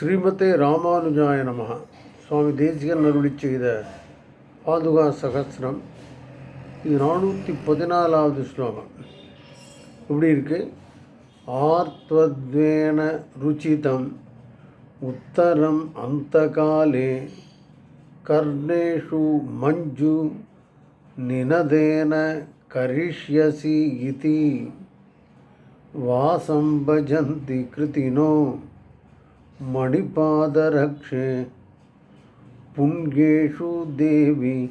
ஸ்ரீமதே ராமானுஜாய நமः. சுவாமி தேசிகன் அருளி செய்த பாதுகா சகசிரம். இது நானூற்றி பதினாலாவது ஸ்லோகம். இப்படி இருக்கு? ஆர்த்வத்வேன ருச்சிதம் உத்தரம் அந்தகாலே கர்ணேஷு மஞ்சு நினதேன கரிஷ்யசி இதி. வாசம் பஜந்தி கிருதினோ मणिपादरक्षे पुण्येषु देवि,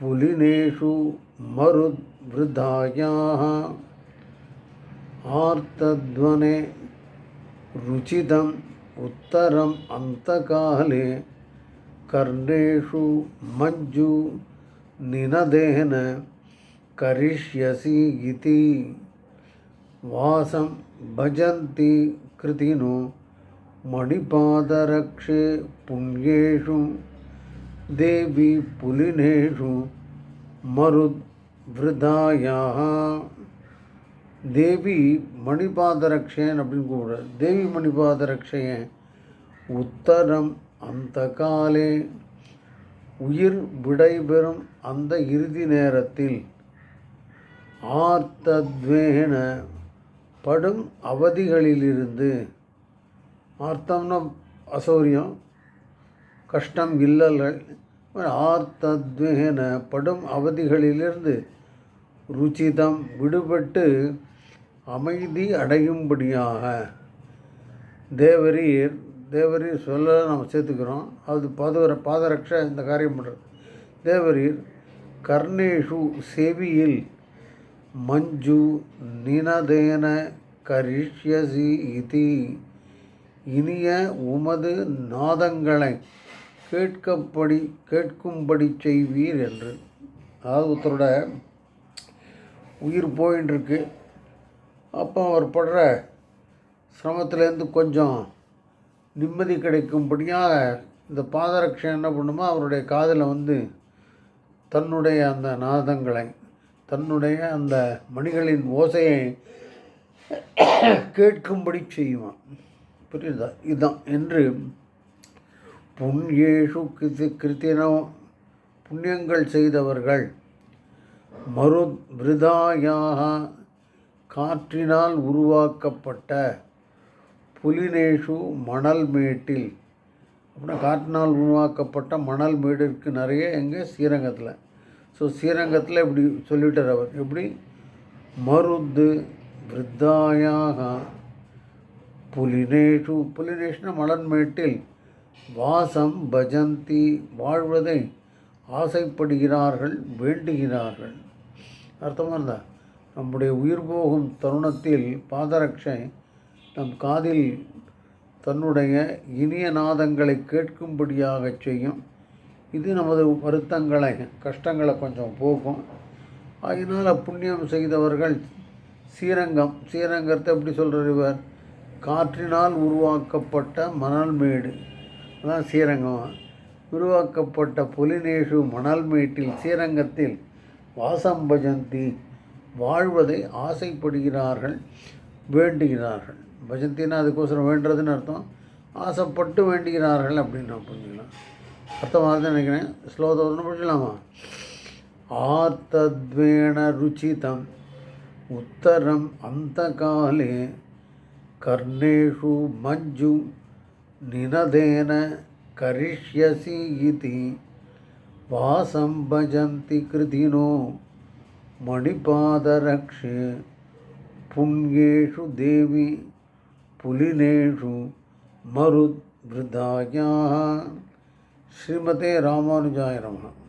पुलिनेषु मरुद्वृद्धायाः आर्तध्वने रुचितम् उत्तरम् अन्तकाले। कर्णेषु मञ्जु निनदेन करिष्यसि इति। वासं भजन्ति कृतिनो। மணிபாதரக்ஷே புண்ணியேஷும் தேவி புலினேஷு மருத்விருதாயா தேவி மணிபாதரக்ஷன் அப்படின்னு கூப்பிடுறார். தேவி மணிபாதரக்ஷயன் உத்தரம் அந்த காலே உயிர் விடைபெறும் அந்த இறுதி நேரத்தில் ஆர்த்தத்வேன படும் அவதிகளிலிருந்து ஆர்த்தம்னா அசௌரியம். கஷ்டம் இல்லல்கள். ஆர்த்தத்வேன படும் அவதிகளிலிருந்து ருச்சிதம் விடுபட்டு அமைதி அடையும்படியாக. தேவரீர் தேவரீர் சொல்ல நம்ம சேர்த்துக்கிறோம். அது பாதுகர பாதரக்ஷ இந்த காரியம் பண்ணுறது தேவரீர் கர்ணேஷு செவியில் மஞ்சு நினதேன கரிஷ்யசி இதி. இனிய உமது நாதங்களை கேட்கப்படி கேட்கும்படி செய்வீர் என்று. அதாவது ஒருத்தரோட உயிர் போயின்ட்டுருக்கு அப்போ அவர் படுற சிரமத்துலேருந்து கொஞ்சம் நிம்மதி கிடைக்கும்படியாக இந்த பாதரட்சம் என்ன பண்ணுமோ அவருடைய காதில் வந்து தன்னுடைய அந்த நாதங்களை தன்னுடைய அந்த மணிகளின் ஓசையை கேட்கும்படி செய்வான். புரியுதா? இதுதான். என்று புண்ணியேஷு கிருதி கிருத்தினோ புண்ணியங்கள் செய்தவர்கள் மரு விருதாயாக காற்றினால் உருவாக்கப்பட்ட புலினேஷு மணல் மேட்டில். அப்படின்னா காற்றினால் உருவாக்கப்பட்ட மணல் மேடு இருக்குது நிறைய எங்கே? ஸ்ரீரங்கத்தில். ஸோ ஸ்ரீரங்கத்தில் இப்படி சொல்லிட்டார் அவர். எப்படி? மருது விருத்தாயாக புலினேஷு புலினேஷ்ன மலர்மேட்டில் வாசம் பஜந்தி வாழ்வதை ஆசைப்படுகிறார்கள் வேண்டுகிறார்கள். அர்த்தமாக இருந்தா நம்முடைய உயிர் போகும் தருணத்தில் பாதரட்சை நம் காதில் தன்னுடைய இனிய நாதங்களை கேட்கும்படியாக செய்யும். இது நமது வருத்தங்களை கஷ்டங்களை கொஞ்சம் போக்கும். அதனால் புண்ணியம் செய்தவர்கள் ஸ்ரீரங்கம் ஸ்ரீரங்கத்தை எப்படி சொல்கிறார் இவர்? காற்றினால் உருவாக்கப்பட்ட மணல் மேடு அதான் ஸ்ரீரங்கம். உருவாக்கப்பட்ட புலினேஷு மணல் மேட்டில் ஸ்ரீரங்கத்தில் வாசம் பஜந்தி வாழ்வதை ஆசைப்படுகிறார்கள் வேண்டுகிறார்கள். பஜந்தின்னா அதுக்கோசரம் வேண்டுறதுன்னு அர்த்தம். ஆசைப்பட்டு வேண்டுகிறார்கள் அப்படின்னு நான் புரிஞ்சுக்கலாம். அர்த்தமாக தான் நினைக்கிறேன். ஒன்று புரிஞ்சலாமா ஆர்த்தத்வேண ருச்சிதம். உத்தரம் அந்த காலே கர்ணேஷு மஞ்சு நினதேன கரிஷ்யசி இதி வாசம் பஜந்தி கிருதினோ மணிபாதரக்ஷே புண்யேஷு தேவி புலினேஷு மருத்விருதாயா ஸ்ரீமதே ராமானுஜாய நமः